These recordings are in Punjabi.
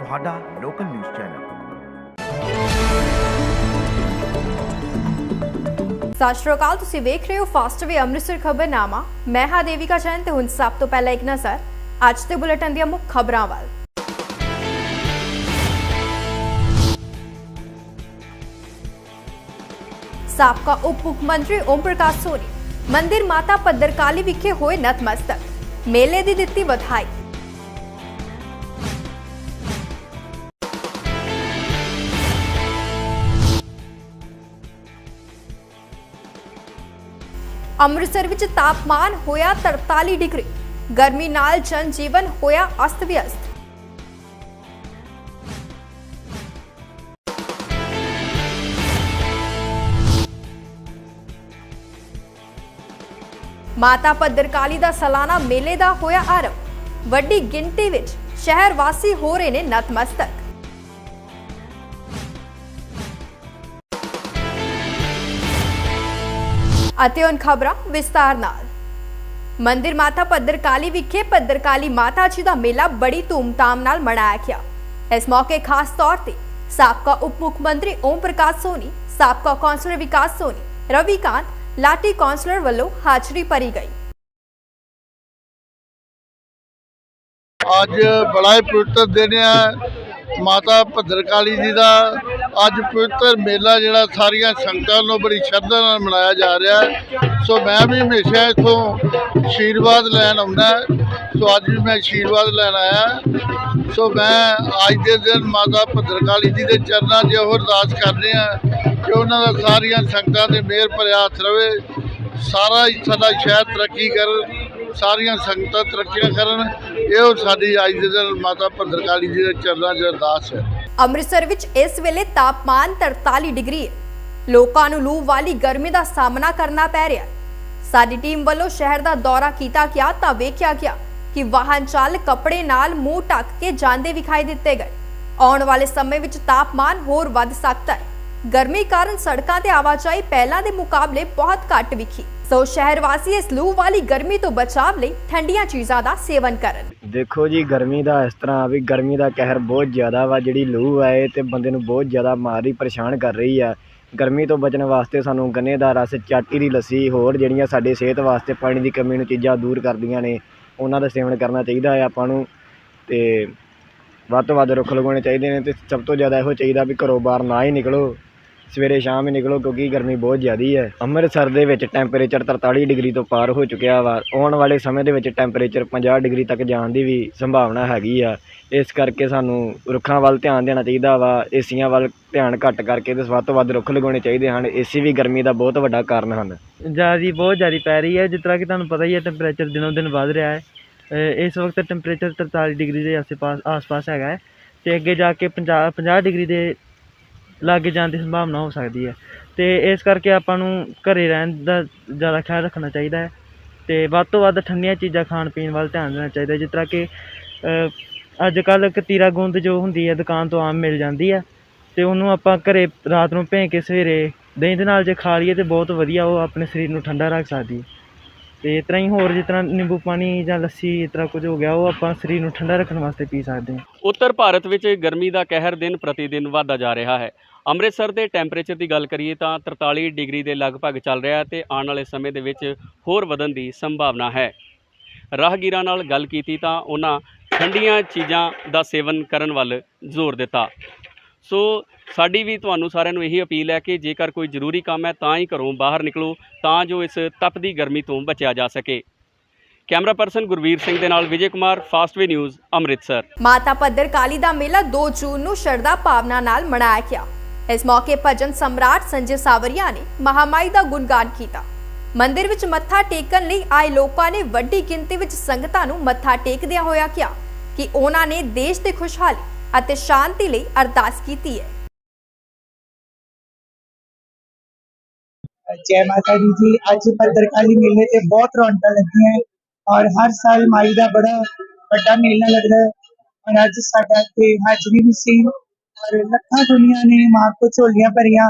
ਤੁਹਾਡਾ ਲੋਕਲ ਨਿਊਜ਼ ਚੈਨਲ। ਸਤਿ ਸ਼੍ਰੀ ਅਕਾਲ, ਤੁਸੀਂ ਵੇਖ ਰਹੇ ਹੋ ਫਾਸਟ ਵੇ ਅੰਮ੍ਰਿਤਸਰ ਖਬਰਨਾਮਾ ਮੈਂ ਹਾਂ ਦੇਵਿਕਾ ਚੰਦ ਤੇ ਹੁਣ ਸਭ ਤੋਂ ਪਹਿਲਾਂ ਇੱਕ ਨਜ਼ਰ, ਅੱਜ ਦੇ ਬੁਲੇਟਿਨ ਦੀਆਂ ਮੁੱਖ ਖਬਰਾਂ ਵੱਲ। ਸਾਬਕਾ ਉਪ ਮੁੱਖ ਮੰਤਰੀ ਓਮ ਪ੍ਰਕਾਸ਼ ਸੋਨੀ ਮੰਦਿਰ ਮਾਤਾ ਪੱਦਰਕਾਲੀ ਵਿਖੇ ਹੋਏ ਨਤਮਸਤਕ। ਮੇਲੇ ਦੀ ਦਿੱਤੀ ਵਧਾਈ। ਅੰਮ੍ਰਿਤਸਰ ਵਿੱਚ ਤਾਪਮਾਨ ਹੋਇਆ 43 ਡਿਗਰੀ। ਗਰਮੀ ਨਾਲ ਜਨ ਜੀਵਨ ਹੋਇਆ ਅਸਤ-ਵਿਅਸਤ ਮਾਤਾ ਪੱਦਰਕਾਲੀ ਦਾ ਸਾਲਾਨਾ ਮੇਲੇ ਦਾ ਹੋਇਆ ਆਰੰਭ। ਵੱਡੀ ਗਿਣਤੀ ਵਿੱਚ ਸ਼ਹਿਰ ਵਾਸੀ ਹੋ ਰਹੇ ਨੇ ਨਤਮਸਤਕ। ਅਤੇ ਹੁਣ ਖਬਰਾਂ ਵਿਸਤਾਰ ਨਾਲ। ਮੰਦਿਰ ਮਾਤਾ ਪੱਦਰਕਾਲੀ ਵਿਖੇ ਪੱਦਰਕਾਲੀ ਮਾਤਾ ਜੀ ਦਾ ਮੇਲਾ ਬੜੀ ਧੂਮਧਾਮ ਨਾਲ ਮਨਾਇਆ ਗਿਆ। ਇਸ ਮੌਕੇ ਖਾਸ ਤੌਰ ਤੇ ਸਾਬਕਾ ਉਪ ਮੁੱਖ ਮੰਤਰੀ ਓਮ ਪ੍ਰਕਾਸ਼ ਸੋਨੀ, ਸਾਬਕਾ ਕੌਂਸਲਰ ਵਿਕਾਸ ਸੋਨੀ ਰਵੀ ਕਾਂਤ ਲਾਟੀ ਕੌਂਸਲਰ ਵੱਲੋਂ ਹਾਜ਼ਰੀ ਭਰੀ ਗਈ। ਅੱਜ ਬੜਾ ਹੀ ਪਵਿੱਤਰ ਦਿਨ ਹੈ ਮਾਤਾ ਭੱਦਰਕਾਲੀ ਜੀ ਦਾ ਅੱਜ ਪਵਿੱਤਰ ਮੇਲਾ ਜਿਹੜਾ ਸਾਰੀਆਂ ਸੰਗਤਾਂ ਨੂੰ ਬੜੀ ਸ਼ਰਧਾ ਨਾਲ ਮਨਾਇਆ ਜਾ ਰਿਹਾ ਹੈ। ਸੋ ਮੈਂ ਵੀ ਹਮੇਸ਼ਾ ਇੱਥੋਂ ਆਸ਼ੀਰਵਾਦ ਲੈਣ ਆਉਂਦਾ ਸੋ ਅੱਜ ਵੀ ਮੈਂ ਆਸ਼ੀਰਵਾਦ ਲੈਣ ਆਇਆ ਸੋ ਮੈਂ ਅੱਜ ਦੇ ਦਿਨ ਮਾਤਾ ਭੱਦਰਕਾਲੀ ਜੀ ਦੇ ਚਰਨਾਂ 'ਚ ਉਹ ਅਰਦਾਸ ਕਰਦੇ ਆ ਕਿ ਉਹਨਾਂ ਦਾ ਸਾਰੀਆਂ ਸੰਗਤਾਂ ਦੇ ਮਿਹਰ ਭਰਿਆ ਹੱਥ ਰਵੇ। ਸਾਰਾ ਸਾਡਾ ਸ਼ਹਿਰ ਤਰੱਕੀ ਕਰ। ਸਾਰੀਆਂ ਸੰਗਤਾਂ ਤਰੱਕੀਆਂ ਕਰਨ। ਇਹੋ ਸਾਡੀ ਅੱਜ ਦੇ ਦਿਨ ਮਾਤਾ ਭੱਦਰਕਾਲੀ ਜੀ ਦੇ ਚਰਨਾਂ 'ਚ ਅਰਦਾਸ ਹੈ। ਅੰਮ੍ਰਿਤਸਰ ਵਿੱਚ ਇਸ ਵੇਲੇ ਤਾਪਮਾਨ 43 ਡਿਗਰੀ। ਹੈ ਲੋਕਾਂ ਨੂੰ ਲੂ ਵਾਲੀ ਗਰਮੀ ਦਾ ਸਾਹਮਣਾ ਕਰਨਾ ਪੈ ਰਿਹਾ ਸਾਡੀ ਟੀਮ ਵੱਲੋਂ ਸ਼ਹਿਰ ਦਾ ਦੌਰਾ ਕੀਤਾ ਗਿਆ ਤਾਂ ਵੇਖਿਆ ਗਿਆ ਕਿ ਵਾਹਨ ਚਾਲਕ ਕੱਪੜੇ ਨਾਲ ਮੂੰਹ ਢੱਕ ਕੇ ਜਾਂਦੇ ਵਿਖਾਈ ਦਿੱਤੇ ਗਏ। ਆਉਣ ਵਾਲੇ ਸਮੇਂ ਵਿੱਚ ਤਾਪਮਾਨ ਹੋਰ ਵੱਧ ਸਕਦਾ ਹੈ। ਗਰਮੀ ਕਾਰਨ ਸੜਕਾਂ ਤੇ ਆਵਾਜਾਈ ਪਹਿਲਾਂ ਦੇ ਮੁਕਾਬਲੇ ਬਹੁਤ ਘੱਟ ਵਿਖੀ। ਸੋ ਸ਼ਹਿਰ ਵਾਸੀ ਇਸ ਲੂ ਵਾਲੀ ਗਰਮੀ ਤੋਂ ਬਚਾਵ ਲਈ ਠੰਡੀਆਂ ਚੀਜ਼ਾਂ ਦਾ ਸੇਵਨ ਕਰਨ। ਦੇਖੋ ਜੀ, ਗਰਮੀ ਦਾ ਇਸ ਤਰ੍ਹਾਂ ਵੀ ਗਰਮੀ ਦਾ ਕਹਿਰ ਬਹੁਤ ਜ਼ਿਆਦਾ ਵਾ, ਜਿਹੜੀ ਲੂ ਹੈ ਇਹ ਤੇ ਬੰਦੇ ਨੂੰ ਬਹੁਤ ਜ਼ਿਆਦਾ ਮਾਰ ਰਹੀ ਪਰੇਸ਼ਾਨ ਕਰ ਰਹੀ ਆ। ਗਰਮੀ ਤੋਂ ਬਚਣ ਵਾਸਤੇ ਸਾਨੂੰ ਗੰਨੇ ਦਾ ਰਸ, ਚਾਟੀ ਦੀ ਲੱਸੀ ਹੋਰ ਜਿਹੜੀਆਂ ਸਾਡੇ ਸਿਹਤ ਵਾਸਤੇ ਪਾਣੀ ਦੀ ਕਮੀ ਨੂੰ ਚੀਜ਼ਾਂ ਦੂਰ ਕਰਦੀਆਂ ਨੇ, ਉਹਨਾਂ ਦਾ ਸੇਵਨ ਕਰਨਾ ਚਾਹੀਦਾ ਹੈ ਆਪਾਂ ਨੂੰ ਤੇ ਵੱਧ ਤੋਂ ਵੱਧ ਰੁੱਖ ਲਗਾਉਣੇ ਚਾਹੀਦੇ ਨੇ ਤੇ ਸਭ ਤੋਂ ਜ਼ਿਆਦਾ ਇਹੋ ਚਾਹੀਦਾ ਵੀ ਘਰੋਂ ਬਾਹਰ ਨਾ ਹੀ ਨਿਕਲੋ। ਸਵੇਰੇ ਸ਼ਾਮ ਹੀ ਨਿਕਲੋ ਕਿਉਂਕਿ ਗਰਮੀ ਬਹੁਤ ਜ਼ਿਆਦੀ ਹੈ। ਅੰਮ੍ਰਿਤਸਰ ਦੇ ਵਿੱਚ ਟੈਂਪਰੇਚਰ 43 ਡਿਗਰੀ ਤੋਂ ਪਾਰ ਹੋ ਚੁੱਕਿਆ ਵਾ। ਆਉਣ ਵਾਲੇ ਸਮੇਂ ਦੇ ਵਿੱਚ ਟੈਂਪਰੇਚਰ 50 ਡਿਗਰੀ ਤੱਕ ਜਾਣ ਦੀ ਵੀ ਸੰਭਾਵਨਾ ਹੈਗੀ ਆ। ਇਸ ਕਰਕੇ ਸਾਨੂੰ ਰੁੱਖਾਂ ਵੱਲ ਧਿਆਨ ਦੇਣਾ ਚਾਹੀਦਾ ਵਾ। ਏਸੀਆਂ ਵੱਲ ਧਿਆਨ ਘੱਟ ਕਰਕੇ ਤੇ ਵੱਧ ਤੋਂ ਵੱਧ ਰੁੱਖ ਲਗਾਉਣੇ ਚਾਹੀਦੇ ਹਨ। ਏਸੀ ਵੀ ਗਰਮੀ ਦਾ ਬਹੁਤ ਵੱਡਾ ਕਾਰਨ ਹਨ। ਜ਼ਿਆਦਾ, ਬਹੁਤ ਜ਼ਿਆਦਾ ਪੈ ਰਹੀ ਹੈ। ਜਿਸ ਤਰ੍ਹਾਂ ਕਿ ਤੁਹਾਨੂੰ ਪਤਾ ਹੀ ਹੈ ਟੈਂਪਰੇਚਰ ਦਿਨੋਂ ਦਿਨ ਵੱਧ ਰਿਹਾ ਹੈ। ਇਸ ਵਕਤ ਟੈਂਪਰੇਚਰ 43 ਡਿਗਰੀ ਦੇ ਆਸ-ਪਾਸ ਆਸ-ਪਾਸ ਹੈਗਾ ਹੈ। ਤੇ ਅੱਗੇ ਜਾ ਕੇ 50 50 ਡਿਗਰੀ ਦੇ ਲਾਗੇ ਜਾਣ ਦੀ ਸੰਭਾਵਨਾ ਹੋ ਸਕਦੀ ਹੈ। ਅਤੇ ਇਸ ਕਰਕੇ ਆਪਾਂ ਨੂੰ ਘਰੇ ਰਹਿਣ ਦਾ ਜ਼ਿਆਦਾ ਖਿਆਲ ਰੱਖਣਾ ਚਾਹੀਦਾ ਹੈ ਅਤੇ ਵੱਧ ਤੋਂ ਵੱਧ ਠੰਡੀਆਂ ਚੀਜ਼ਾਂ ਖਾਣ ਪੀਣ ਵੱਲ ਧਿਆਨ ਦੇਣਾ ਚਾਹੀਦਾ ਜਿਸ ਤਰ੍ਹਾਂ ਕਿ ਅੱਜ ਕੱਲ੍ਹ ਕਤੀਰਾ ਗੂੰਦ ਜੋ ਹੁੰਦੀ ਹੈ, ਦੁਕਾਨ ਤੋਂ ਆਮ ਮਿਲ ਜਾਂਦੀ ਹੈ ਅਤੇ ਉਹਨੂੰ ਆਪਾਂ ਘਰੇ ਰਾਤ ਨੂੰ ਭੇਂ ਕੇ ਸਵੇਰੇ ਦਹੀਂ ਦੇ ਨਾਲ ਜੇ ਖਾ ਲਈਏ ਤਾਂ ਬਹੁਤ ਵਧੀਆ ਉਹ ਆਪਣੇ ਸਰੀਰ ਨੂੰ ਠੰਡਾ ਰੱਖ ਸਕਦੀ ਅਤੇ ਇਸ ਤਰ੍ਹਾਂ ਹੀ ਹੋਰ ਜਿਸ ਤਰ੍ਹਾਂ ਨਿੰਬੂ ਪਾਣੀ ਜਾਂ ਲੱਸੀ ਇਸ ਤਰ੍ਹਾਂ ਕੁਝ ਹੋ ਗਿਆ, ਉਹ ਆਪਾਂ ਸਰੀਰ ਨੂੰ ਠੰਡਾ ਰੱਖਣ ਵਾਸਤੇ ਪੀ ਸਕਦੇ ਹਾਂ। ਉੱਤਰ ਭਾਰਤ ਵਿੱਚ ਗਰਮੀ ਦਾ ਕਹਿਰ ਦਿਨ ਪ੍ਰਤੀ ਦਿਨ ਵਧਦਾ ਜਾ ਰਿਹਾ ਹੈ। ਅੰਮ੍ਰਿਤਸਰ ਦੇ ਟੈਂਪਰੇਚਰ ਦੀ ਗੱਲ ਕਰੀਏ ਤਾਂ 43 ਡਿਗਰੀ ਦੇ ਲਗਭਗ ਚੱਲ ਰਿਹਾ ਹੈ ਤੇ ਆਉਣ ਵਾਲੇ ਸਮੇਂ ਦੇ ਵਿੱਚ ਹੋਰ ਵਧਣ ਦੀ ਸੰਭਾਵਨਾ ਹੈ। ਰਾਹਗੀਰਾਂ ਨਾਲ ਗੱਲ ਕੀਤੀ ਤਾਂ ਉਹਨਾਂ ਠੰਡੀਆਂ ਚੀਜ਼ਾਂ ਦਾ ਸੇਵਨ ਕਰਨ ਵੱਲ ਜ਼ੋਰ ਦਿੱਤਾ। ਸੋ ਸਾਡੀ ਵੀ ਤੁਹਾਨੂੰ ਸਾਰਿਆਂ ਨੂੰ ਇਹੀ ਅਪੀਲ ਹੈ ਕਿ ਜੇਕਰ ਕੋਈ ਜ਼ਰੂਰੀ ਕੰਮ ਹੈ ਤਾਂ ਹੀ ਘਰੋਂ ਬਾਹਰ ਨਿਕਲੋ, ਤਾਂ ਜੋ ਇਸ ਤਪਦੀ ਗਰਮੀ ਤੋਂ ਬਚਿਆ ਜਾ ਸਕੇ। ਕੈਮਰਾ ਪਰਸਨ ਗੁਰਵੀਰ ਸਿੰਘ ਦੇ ਨਾਲ ਵਿਜੇ ਕੁਮਾਰ ਫਾਸਟਵੇ ਨਿਊਜ਼, ਅੰਮ੍ਰਿਤਸਰ। ਮਾਤਾ ਪੱਧਰ ਕਾਲੀ ਦਾ ਮੇਲਾ 2 ਜੂਨ ਨੂੰ ਸ਼ਰਧਾ ਭਾਵਨਾ ਨਾਲ ਮਨਾਇਆ ਗਿਆ। ਇਸ ਮੌਕੇ ਭਜਨ ਸਮਰਾਟ ਸੰਜੇ ਸਾਵਰੀਆ ਨੇ ਮਹਾਮਾਈ ਦਾ ਗੁਣਗਾਨ ਕੀਤਾ। ਮੰਦਿਰ ਵਿੱਚ ਮੱਥਾ ਟੇਕਣ ਲਈ ਆਏ ਲੋਕਾਂ ਨੇ ਵੱਡੀ ਗਿਣਤੀ ਵਿੱਚ ਸੰਗਤਾਂ ਨੂੰ ਮੱਥਾ ਟੇਕਦਿਆਂ ਹੋਇਆ ਕਿਹਾ ਕਿ ਉਹਨਾਂ ਨੇ ਦੇਸ਼ ਦੀ ਖੁਸ਼ਹਾਲੀ ਅਤੇ ਸ਼ਾਂਤੀ ਲਈ ਹੈ। जय माता दी जी आज पत्रकाली मेले से बहुत रौनक लगी है और हर साल माई का बड़ा बड़ा मेला लग है और आज हाजरी भी सी ਔਰ ਲੱਖਾਂ ਦੁਨੀਆ ਨੇ ਮਾਂ ਕੋ ਝੋਲੀਆਂ ਭਰੀਆਂ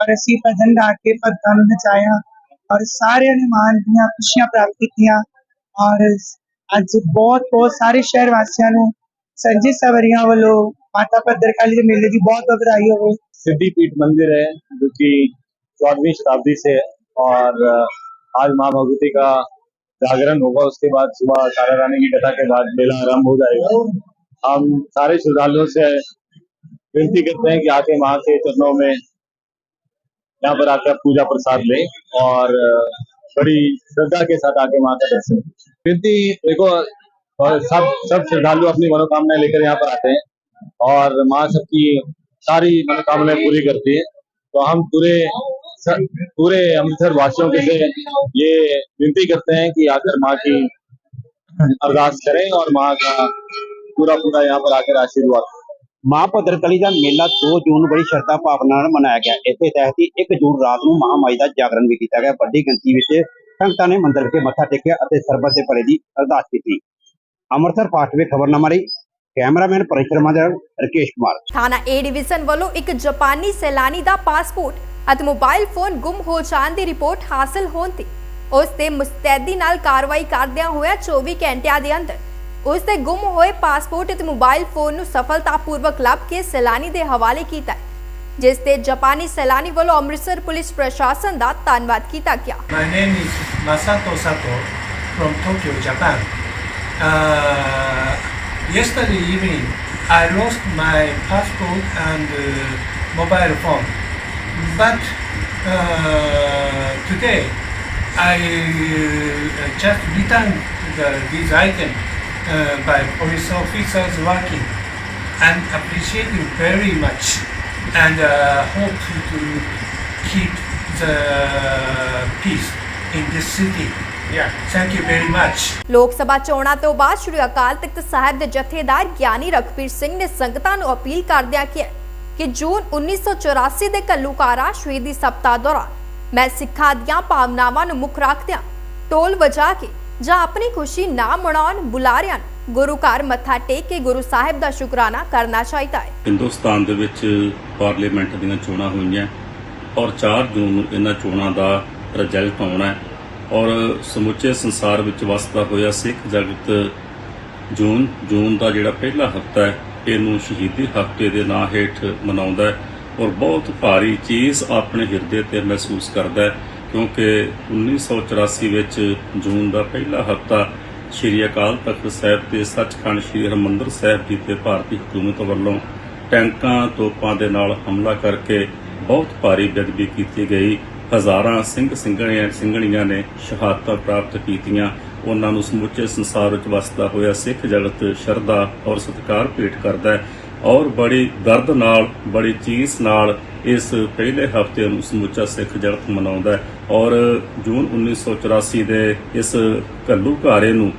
ਔਰ ਅਸੀਂ ਭਜਨ ਗਾ ਕੇ ਭਗਤਾਂ ਨੂੰ ਨਚਾਇਆ ਔਰ ਸਾਰਿਆਂ ਨੇ ਮਾਂ ਦੀਆਂ ਖੁਸ਼ੀਆਂ ਪ੍ਰਾਪਤ ਕੀਤੀਆਂ ਔਰ ਅੱਜ ਬਹੁਤ ਬਹੁਤ ਸਾਰੇ ਸ਼ਹਿਰ ਵਾਸੀਆਂ ਨੂੰ ਸੰਜੇ ਸਵਰੀਆਂ ਵੱਲੋਂ माता भद्रकाली के मेले की बहुत बधाई हो सिद्धिपीठ मंदिर है जो कि चौदहवीं शताब्दी से है और अ, आज माँ भगवती का जागरण होगा उसके बाद सुबह तारा रानी की कथा के बाद मेला आरंभ हो जाएगा हम सारे श्रद्धालुओं से विनती करते हैं कि आके माँ के चरणों में यहाँ पर आकर पूजा प्रसाद लें और बड़ी श्रद्धा के साथ आके माँ का दर्शन विनती, देखो, और सब सब श्रद्धालु अपनी मनोकामनाएँ लेकर यहाँ पर आते हैं और माँ सबकी सारी मनोकामनाएँ पूरी करती है तो हम पूरे पूरे अमृतसर वासियों के से ये विनती करते हैं कि आकर माँ की अरदास करें और माँ का पूरा पूरा यहाँ पर आकर आशीर्वाद। ਮਾਂ ਭਦਰਕਲੀ ਦਾ ਮੇਲਾ 2 ਜੂਨ ਨੂੰ ਬੜੀ ਸ਼ਰਧਾ ਭਾਵਨਾ ਨਾਲ ਮਨਾਇਆ ਗਿਆ। ਇਸ ਤਹਿਤ ਹੀ 1 ਜੂਨ ਰਾਤ ਨੂੰ ਮਹਾਮਾਈ ਦਾ ਜਾਗਰਣ ਵੀ ਕੀਤਾ ਗਿਆ। ਵੱਡੀ ਗਿਣਤੀ ਵਿੱਚ ਸੰਗਤਾਂ ਨੇ ਮੰਦਿਰ ਵਿਖੇ ਮੱਥਾ ਟੇਕਿਆ ਅਤੇ ਸਰਬਤ ਦੇ ਭਲੇ ਦੀ ਅਰਦਾਸ ਕੀਤੀ। ਅੰਮ੍ਰਿਤਸਰ ਫਾਸਟ ਖਬਰਨਾਮਾ ਲਈ ਕੈਮਰਾਮੈਨ ਪਰੇਸ਼ ਦੇ ਰਕੇਸ਼ ਕੁਮਾਰ। ਥਾਣਾ ਏ ਡਿਵੀਜ਼ਨ ਵੱਲੋਂ ਇੱਕ ਜਾਪਾਨੀ ਸੈਲਾਨੀ ਦਾ ਪਾਸਪੋਰਟ ਅਤੇ ਮੋਬਾਈਲ ਫੋਨ ਗੁੰਮ ਹੋ ਜਾਣ ਦੀ ਰਿਪੋਰਟ ਹਾਸਲ ਹੋਣ ਤੇ ਉਸ ਤੇ ਮੁਸਤੈਦੀ ਨਾਲ ਕਾਰਵਾਈ ਕਰਦਿਆਂ ਹੋਇਆ 24 ਘੰਟਿਆਂ ਦੇ ਅੰਦਰ ਉਸ ਦੇ ਗੁੰਮ ਹੋਏ ਪਾਸਪੋਰਟ ਅਤੇ ਮੋਬਾਈਲ ਫੋਨ ਨੂੰ ਸਫਲਤਾਪੂਰਵਕ ਲੱਭ ਕੇ ਸੈਲਾਨੀ ਦੇ ਹਵਾਲੇ ਕੀਤਾ ਹੈ, ਜਿਸ ਤੇ ਜਾਪਾਨੀ ਸੈਲਾਨੀ ਵੱਲੋਂ ਅੰਮ੍ਰਿਤਸਰ ਪੁਲਿਸ ਪ੍ਰਸ਼ਾਸਨ ਦਾ ਧੰਨਵਾਦ ਕੀਤਾ ਗਿਆ My name is Masato Sato from Tokyo, Japan. Uh, yesterday evening, I lost my passport and uh, mobile phone. But uh, today, I uh, just returned the, these items uh, by police officers working and appreciating very much and uh, hope to keep the peace in this city. Yeah, thank you very much. ਲੋਕ ਸਭਾ ਚੋਣਾਂ ਤੋਂ ਬਾਅਦ ਸ੍ਰੀ ਅਕਾਲ ਤਖਤ ਸਾਹਿਬ ਦੇ ਜਥੇਦਾਰ ਗਿਆਨੀ ਰਖਬੀਰ ਸਿੰਘ ਨੇ ਸੰਗਤਾਂ ਨੂੰ ਅਪੀਲ ਕਰਦਿਆਂ ਕਿਹਾ ਕਿ ਜੂਨ 1984 ਦੇ ਘੱਲੂਕਾਰਾ ਸ਼ਹੀਦੀ ਸਪਤਾਹ ਦੌਰਾਨ ਮੈਂ ਸਿੱਖਾਂ ਦੀਆਂ ਭਾਵਨਾਵਾਂ ਨੂੰ ਮੁੱਖ ਰੱਖਦਿਆਂ ਢੋਲ ਵਜਾ ਕੇ ਜਾਂ ਆਪਣੀ ਖੁਸ਼ੀ ਨਾ ਮਨਾਉਣ ਬੁਲਾਰਿਆਂ ਨੂੰ ਗੁਰੂ ਘਰ ਮੱਥਾ ਟੇਕ ਕੇ ਗੁਰੂ ਸਾਹਿਬ ਦਾ ਸ਼ੁਕਰਾਨਾ ਕਰਨਾ ਚਾਹੀਦਾ ਹੈ। ਹਿੰਦੁਸਤਾਨ ਦੇ ਵਿੱਚ ਪਾਰਲੀਮੈਂਟ ਦੀਆਂ ਚੋਣਾਂ ਹੋਈਆਂ ਔਰ 4 ਜੂਨ ਨੂੰ ਇਹਨਾਂ ਚੋਣਾਂ ਦਾ ਰਿਜ਼ਲਟ ਆਉਣਾ ਹੈ ਔਰ ਸਮੁੱਚੇ ਸੰਸਾਰ ਵਿੱਚ ਵਸਦਾ ਹੋਇਆ ਸਿੱਖ ਜਗਤ ਜੂਨ ਜੂਨ ਦਾ ਜਿਹੜਾ ਪਹਿਲਾ ਹਫਤਾ ਹੈ, ਇਹਨੂੰ ਸ਼ਹੀਦੀ ਹਫ਼ਤੇ ਦੇ ਨਾਂ ਹੇਠ ਮਨਾਉਂਦਾ ਹੈ ਔਰ ਬਹੁਤ ਭਾਰੀ ਚੀਜ਼ ਆਪਣੇ ਹਿਰਦੇ ਤੇ ਮਹਿਸੂਸ ਕਰਦਾ ਹੈ। ਕਿਉਂਕਿ 1984 ਵਿੱਚ ਜੂਨ ਦਾ ਪਹਿਲਾ ਹਫਤਾ ਸ਼੍ਰੀ ਅਕਾਲ ਤਖਤ ਸਾਹਿਬ ਤੇ ਸੱਚਖੰਡ ਸ਼੍ਰੀ ਹਰਿਮੰਦਰ ਸਾਹਿਬ ਜੀ ਤੇ ਭਾਰਤੀ ਹਕੂਮਤ ਵੱਲੋਂ ਟੈਂਕਾਂ, ਤੋਪਾਂ ਦੇ ਨਾਲ ਹਮਲਾ ਕਰਕੇ ਬਹੁਤ ਭਾਰੀ ਬੇਅਦਬੀ ਕੀਤੀ ਗਈ। ਹਜ਼ਾਰਾਂ ਸਿੰਘ ਸਿੰਘਣੀਆਂ ਸਿੰਘਣੀਆਂ ਨੇ ਸ਼ਹਾਦਤਾਂ ਪ੍ਰਾਪਤ ਕੀਤੀਆਂ। ਉਹਨਾਂ ਨੂੰ ਸਮੁੱਚੇ ਸੰਸਾਰ ਵਿੱਚ ਵਸਦਾ ਹੋਇਆ ਸਿੱਖ ਜਗਤ ਸ਼ਰਧਾ ਔਰ ਸਤਿਕਾਰ ਭੇਟ ਕਰਦਾ ਹੈ। ਔਰ ਬੜੀ ਦਰਦ ਨਾਲ, ਬੜੀ ਚੀਸ ਨਾਲ ਇਸ ਪਹਿਲੇ ਹਫ਼ਤੇ ਨੂੰ ਸਮੁੱਚਾ ਸਿੱਖ ਜਗਤ ਮਨਾਉਂਦਾ ਹੈ। ਔਰ ਜੂਨ 1984 ਦੇ ਇਸ ਘੱਲੂ ਘਾਰੇ ਨੂੰ,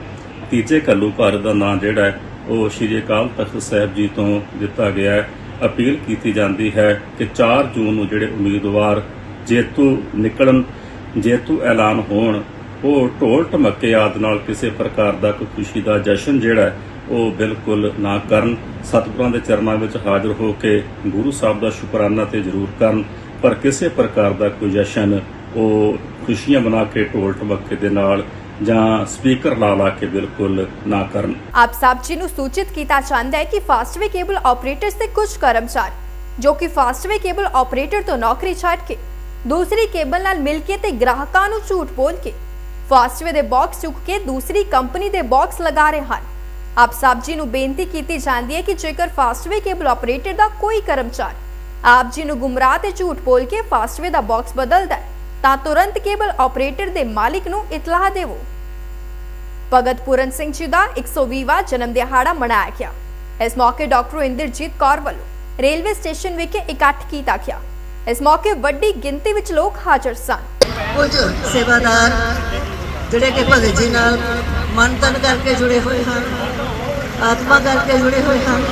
ਤੀਜੇ ਘੱਲੂ ਘਾਰੇ ਦਾ ਨਾਂ ਜਿਹੜਾ ਹੈ, ਉਹ ਸ਼੍ਰੀ ਅਕਾਲ ਤਖਤ ਸਾਹਿਬ ਜੀ ਤੋਂ ਦਿੱਤਾ ਗਿਆ ਹੈ। ਅਪੀਲ ਕੀਤੀ ਜਾਂਦੀ ਹੈ ਕਿ 4 ਜੂਨ ਨੂੰ ਜਿਹੜੇ ਉਮੀਦਵਾਰ ਜੇਤੂ ਨਿਕਲਣ, ਜੇਤੂ ਐਲਾਨ ਹੋਣ, ਉਹ ਢੋਲ ਢਮੱਕੇ ਆਦਿ ਨਾਲ ਕਿਸੇ ਪ੍ਰਕਾਰ ਦਾ ਕੋਈ ਖੁਸ਼ੀ ਦਾ ਜਸ਼ਨ ਜਿਹੜਾ ਉਹ ਬਿਲਕੁਲ ਨਾ ਕਰਨ। ਸਤਿਗੁਰਾਂ ਦੇ ਚਰਨਾਂ ਵਿੱਚ ਹਾਜ਼ਰ ਹੋ ਕੇ ਗੁਰੂ ਸਾਹਿਬ ਦਾ ਸ਼ੁਕਰਾਨਾ ਤੇ ਜ਼ਰੂਰ ਕਰਨ, ਪਰ ਕਿਸੇ ਪ੍ਰਕਾਰ ਦਾ ਕੋਈ ਜਸ਼ਨ ਉਹ ਖੁਸ਼ੀਆਂ ਮਨਾ ਕੇ ਢੋਲ ਢਮੱਕੇ ਦੇ ਨਾਲ ਜਾਂ ਸਪੀਕਰ ਲਾ ਲਾ ਕੇ ਬਿਲਕੁਲ ਨਾ ਕਰਨ। ਆਪ ਸਭ ਜੀ ਨੂੰ ਸੂਚਿਤ ਕੀਤਾ ਜਾਂਦਾ ਹੈ ਕਿ ਫਾਸਟਵੇ ਕੇਬਲ ਆਪਰੇਟਰਸ ਦੇ ਕੁਝ ਕਰਮਚਾਰੀ, ਜੋ ਕਿ ਫਾਸਟਵੇ ਕੇਬਲ ਆਪਰੇਟਰ ਤੋਂ ਨੌਕਰੀ ਛੱਡ ਕੇ ਦੂਸਰੀ ਕੇਬਲ ਨਾਲ ਮਿਲ ਕੇ ਤੇ ਗ੍ਰਾਹਕਾਂ ਨੂੰ ਝੂਠ ਬੋਲ ਕੇ ਫਾਸਟਵੇ ਦੇ ਬਾਕਸ ਚੁੱਕ ਕੇ ਦੂਸਰੀ ਕੰਪਨੀ ਦੇ ਬਾਕਸ ਲਗਾ ਰਹੇ ਹਨ। ਆਪ ਸਭ ਜੀ ਨੂੰ ਬੇਨਤੀ ਕੀਤੀ ਜਾਂਦੀ ਹੈ ਕਿ ਜੇਕਰ ਫਾਸਟਵੇ ਕੇਬਲ ਆਪਰੇਟਰ ਦਾ ਕੋਈ ਕਰਮਚਾਰੀ ਆਪ ਜੀ ਨੂੰ ਗੁੰਮਰਾਹ ਤੇ ਝੂਠ ਬੋਲ ਕੇ ਫਾਸਟਵੇ ਦਾ ਬਾਕਸ ਬਦਲਦਾ ਹੈ, ਤਾਂ ਤੁਰੰਤ ਕੇਬਲ ਆਪਰੇਟਰ ਦੇ ਮਾਲਿਕ ਨੂੰ ਇਤਲਾਹ ਦੇਵੋ। ਭਗਤ ਪੂਰਨ ਸਿੰਘ ਜੀ ਦਾ 120ਵਾਂ ਜਨਮ ਦਿਹਾੜਾ ਮਨਾਇਆ ਗਿਆ। ਇਸ ਮੌਕੇ ਡਾਕਟਰ ਇੰਦਰਜੀਤ ਕੌਰ ਵੱਲੋਂ ਰੇਲਵੇ ਸਟੇਸ਼ਨ ਵਿਖੇ ਇਕੱਠ ਕੀਤਾ ਗਿਆ। ਇਸ ਮੌਕੇ ਵੱਡੀ ਗਿਣਤੀ ਵਿੱਚ ਲੋਕ ਹਾਜ਼ਰ ਸਨ। ਕੁਝ ਸੇਵਾਦਾਰ ਜਿਹੜੇ ਕਿ ਭਗਤ ਜੀ ਨਾਲ ਮਨ ਤਨ ਕਰਕੇ ਜੁੜੇ ਹੋਏ ਹਨ ਆਤਮਾ ਕਰਕੇ ਜੁੜੇ ਹੋਏ ਹਨ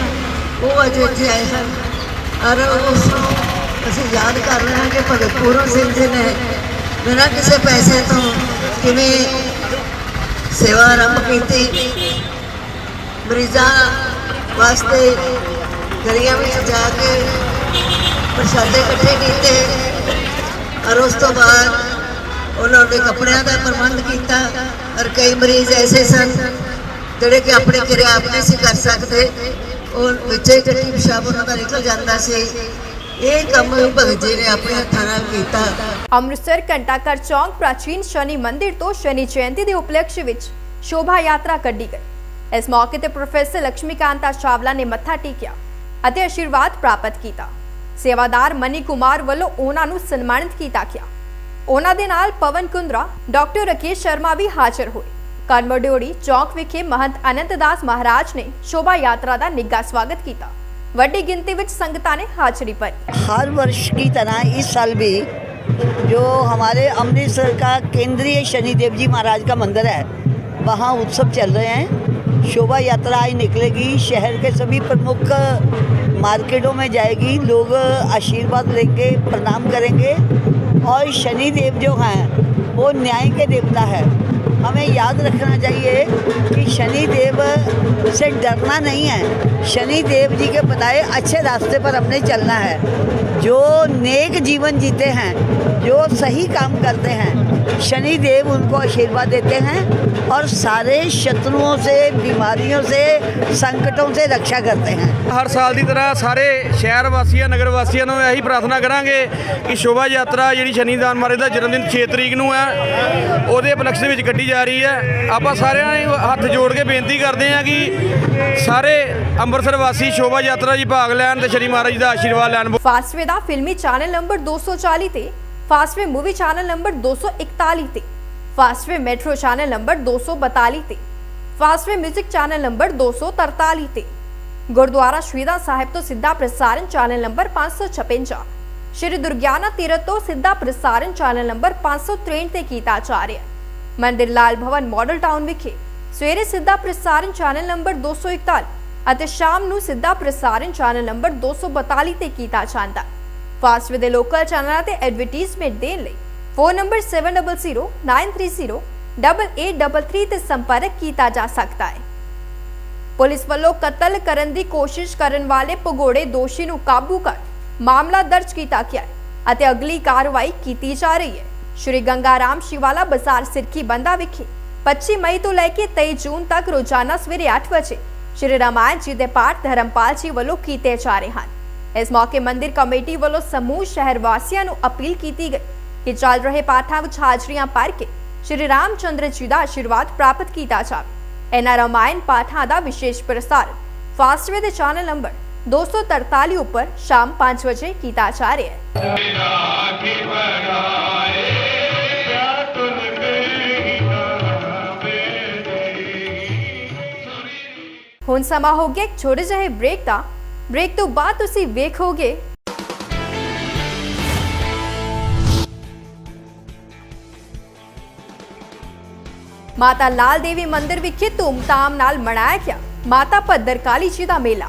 ਉਹ ਅਜੇ ਇੱਥੇ ਆਏ ਹਨ। ਔਰ ਉਸ ਨੂੰ ਅਸੀਂ ਯਾਦ ਕਰ ਰਹੇ ਹਾਂ ਕਿ ਭਗਤ ਪੂਰਨ ਸਿੰਘ ਜੀ ਨੇ ਬਿਨਾਂ ਕਿਸੇ ਪੈਸੇ ਤੋਂ ਕਿਵੇਂ ਸੇਵਾ ਆਰੰਭ ਕੀਤੀ। ਮਰੀਜ਼ਾਂ ਵਾਸਤੇ ਗਲੀਆਂ ਵਿੱਚ ਜਾ ਕੇ ਪ੍ਰਸ਼ਾਦੇ ਇਕੱਠੇ ਕੀਤੇ। ਔਰ ਉਸ ਤੋਂ ਬਾਅਦ ਉਹਨਾਂ ਨੇ ਕੱਪੜਿਆਂ ਦਾ ਪ੍ਰਬੰਧ ਕੀਤਾ। ਔਰ ਕਈ ਮਰੀਜ਼ ਐਸੇ ਸਨ ਜਿਹੜੇ ਕਿ ਆਪਣੇ ਕਿਰਿਆ ਆਪ ਸੀ ਕਰ ਸਕਦੇ, ਉਹ ਵਿੱਚੇ ਜਿਹੜੀ ਪਿਸ਼ਾਬ ਉਹਨਾਂ ਦਾ ਨਿਕਲ ਜਾਂਦਾ ਸੀ। ਇਹ ਕੰਮ ਭਗਤ ਜੀ ਨੇ ਆਪਣੇ ਹੱਥਾਂ ਨਾਲ ਕੀਤਾ। ਅੰਮ੍ਰਿਤਸਰ ਘੰਟਾਘਰ ਚੌਂਕ ਪ੍ਰਾਚੀਨ ਸ਼ਨੀ ਮੰਦਿਰ ਤੋਂ ਸ਼ਨੀ ਜਯੰਤੀ ਦੇ ਉਪਲਕਸ਼ ਵਿੱਚ ਸ਼ੋਭਾ ਯਾਤਰਾ ਕੱਢੀ ਗਈ। ਇਸ ਮੌਕੇ ਤੇ ਪ੍ਰੋਫੈਸਰ ਲక్ష్ਮੀਕਾਂਤਾ ਚਾਵਲਾ ਨੇ ਮੱਥਾ ਟੇਕਿਆ ਅਤੇ ਆਸ਼ੀਰਵਾਦ ਪ੍ਰਾਪਤ ਕੀਤਾ। ਸੇਵਾਦਾਰ ਮਨੀ ਕੁਮਾਰ ਵੱਲੋਂ ਉਹਨਾਂ ਨੂੰ ਸਨਮਾਨਿਤ ਕੀਤਾ ਗਿਆ। ਉਹਨਾਂ ਦੇ ਨਾਲ ਪਵਨ ਕੁੰਦਰਾ, ਡਾਕਟਰ ਰਕੇਸ਼ ਸ਼ਰਮਾ ਵੀ ਹਾਜ਼ਰ ਹੋਏ। ਕਰਮਡਿਓੜੀ ਚੌਕ ਵਿਖੇ ਮਹੰਤ ਅਨੰਤ ਦਾਸ ਮਹਾਰਾਜ ਨੇ ਸ਼ੋਭਾ ਯਾਤਰਾ ਦਾ ਨਿੱਘਾ ਸਵਾਗਤ ਕੀਤਾ ਵੱਡੀ ਗਿਣਤੀ ਵਿੱਚ ਸੰਗਤਾਂ ਨੇ ਹਾਜ਼ਰੀ ਭਰੀ हर वर्ष की तरह इस साल भी जो हमारे अमृतसर का केंद्रीय शनिदेव जी महाराज का मंदिर है वहाँ उत्सव चल रहे हैं शोभा यात्रा आज निकलेगी शहर के सभी प्रमुख मार्केटों में जाएगी लोग आशीर्वाद लेंगे प्रणाम करेंगे और शनि देव जो हैं वो न्याय के देवता है हमें याद रखना चाहिए कि शनि देव से डरना नहीं है। शनि देव जी के बताए अच्छे रास्ते पर हमने चलना है। जो नेक जीवन जीते हैं, जो सही काम करते हैं शनि देव उनको आशीर्वाद देते हैं और सारे शत्रुओं से बीमारियों से संकटों से रक्षा करते हैं ਹਰ ਸਾਲ ਦੀ ਤਰ੍ਹਾਂ ਸਾਰੇ ਸ਼ਹਿਰ ਵਾਸੀਆਂ ਨਗਰ ਵਾਸੀਆਂ ਨੂੰ ਇਹੀ ਪ੍ਰਾਰਥਨਾ ਕਰਾਂਗੇ ਕਿ ਸ਼ੋਭਾ ਯਾਤਰਾ ਜਿਹੜੀ ਸ਼ਨੀਦਾਨ ਮਹਾਰਾਜ ਦਾ ਜਨਮ ਦਿਨ 6 ਤਰੀਕ ਨੂੰ ਹੈ ਉਹਦੇ ਉਪਲਕਸ਼ ਦੇ ਵਿੱਚ ਕੱਢੀ ਜਾ ਰਹੀ ਹੈ ਆਪਾਂ ਸਾਰਿਆਂ ਨੇ ਹੱਥ ਜੋੜ ਕੇ ਬੇਨਤੀ ਕਰਦੇ ਹਾਂ ਕਿ ਸਾਰੇ ਅੰਮ੍ਰਿਤਸਰ ਵਾਸੀ ਸ਼ੋਭਾ ਯਾਤਰਾ 'ਚ ਭਾਗ ਲੈਣ ਤੇ ਸ਼੍ਰੀ ਮਹਾਰਾਜ ਦਾ ਆਸ਼ੀਰਵਾਦ ਲੈਣ ਫਾਸਟਵੇ ਦਾ ਫਿਲਮੀ ਚੈਨਲ ਨੰਬਰ 240 ਤੇ ਫਾਸਟਵੇ ਮੂਵੀ ਚੈਨਲ ਨੰਬਰ 241 ਤੇ ਫਾਸਟਵੇ ਮੈਟਰੋ ਚੈਨਲ ਨੰਬਰ 242 ਤੇ ਫਾਸਟਵੇ 뮤직 ਚੈਨਲ ਨੰਬਰ 243 ਤੇ ਗੁਰਦੁਆਰਾ ਸ਼ਹੀਦਾਂ ਸਾਹਿਬ ਤੋਂ ਸਿੱਧਾ ਪ੍ਰਸਾਰਣ ਚੈਨਲ ਨੰਬਰ 556 ਸ਼੍ਰੀ ਦੁਰਗਿਆਨਾ ਤੀਰਥ ਤੋਂ ਸਿੱਧਾ ਪ੍ਰਸਾਰਣ ਚੈਨਲ ਨੰਬਰ 563 ਤੇ ਕੀਤਾ ਜਾ ਰਿਹਾ ਮੰਦਿਰ ਲਾਲ ਭਵਨ ਮਾਡਲ ਟਾਊਨ ਵਿਖੇ ਸਵੇਰੇ ਸਿੱਧਾ ਪ੍ਰਸਾਰਣ ਚੈਨਲ ਨੰਬਰ 241 ਅਤੇ ਸ਼ਾਮ ਨੂੰ ਸਿੱਧਾ ਪ੍ਰਸਾਰਣ ਚੈਨਲ ਨੰਬਰ 242 ਤੇ ਕੀਤਾ ਜਾਂਦਾ ਫਾਸਟਵੇ ਦੇ ਲੋਕਲ ਚੈਨਲਾਂ ਤੇ ਐਡਵਰਟਾਈਜ਼ਮੈਂਟ ਦੇਣ ਲਈ। ਫੋਨ ਨੰਬਰ 7009308833 ਤੇ ਸੰਪਰਕ ਕੀਤਾ ਜਾ ਸਕਦਾ ਹੈ। ਪੁਲਿਸ ਵੱਲੋਂ ਕਤਲ ਕਰਨ ਦੀ ਕੋਸ਼ਿਸ਼ ਕਰਨ ਵਾਲੇ ਭਗੌੜੇ ਦੋਸ਼ੀ ਨੂੰ ਕਾਬੂ ਕਰ ਮਾਮਲਾ ਦਰਜ ਕੀਤਾ ਗਿਆ ਹੈ ਅਤੇ ਅਗਲੀ ਕਾਰਵਾਈ ਕੀਤੀ ਜਾ ਰਹੀ ਹੈ। ਸ਼੍ਰੀ ਗੰਗਾਰਾਮ ਸ਼ਿਵਾਲਾ ਬਾਜ਼ਾਰ ਸਿਰਕੀ ਬੰਦਾ ਵਿਖੇ 25 ਮਈ ਤੋਂ ਲੈ ਕੇ 23 ਜੂਨ ਤੱਕ ਰੋਜ਼ਾਨਾ ਸਵੇਰੇ 8 ਵਜੇ ਸ਼੍ਰੀ ਰਾਮਾਇਣ ਜੀ ਦੇ ਪਾਠ ਧਰਮਪਾਲ ਜੀ ਵੱਲੋਂ ਕੀਤੇ ਜਾ ਰਹੇ ਹਨ। ਇਸ ਮੌਕੇ ਮੰਦਿਰ ਕਮੇਟੀ ਵੱਲੋਂ ਸਮੂਹ ਸ਼ਹਿਰ ਵਾਸੀਆਂ ਨੂੰ ਅਪੀਲ ਕੀਤੀ ਗਈ ਕਿ ਚੱਲ ਰਹੇ ਪਾਠਾਂ ਵਿੱਚ ਹਾਜ਼ਰੀਆਂ ਭਰ ਕੇ ਸ਼੍ਰੀ ਰਾਮਚੰਦਰ ਜੀ ਦਾ ਆਸ਼ੀਰਵਾਦ ਪ੍ਰਾਪਤ ਕੀਤਾ ਜਾਵੇ। ਇਹਨਾਂ ਰਾਮਾਇਣ ਪਾਠਾਂ ਦਾ ਵਿਸ਼ੇਸ਼ ਪ੍ਰਸਾਰਣ ਫਾਸਟਵੇ ਦੇ ਚੈਨਲ ਨੰਬਰ 243 ਉੱਪਰ ਸ਼ਾਮ 5 ਵਜੇ ਕੀਤਾ ਜਾ ਰਿਹਾ ਹੈ। ਹੁਣ ਸਮਾਂ ਹੋ ਗਿਆ ਇੱਕ ਛੋਟੇ ਜਿਹੇ ਬ੍ਰੇਕ ਦਾ। ਬ੍ਰੇਕ ਤੋਂ ਬਾਅਦ ਤੁਸੀਂ ਵੇਖੋਗੇ। ਮਾਤਾ ਲਾਲ ਦੇਵੀ ਮੰਦਿਰ ਵਿਖੇ ਧੂਮਧਾਮ ਨਾਲ ਮਨਾਇਆ ਗਿਆ। ਮਾਤਾ ਭੱਦਰ ਕਾਲੀ ਜੀ ਦਾ ਮੇਲਾ।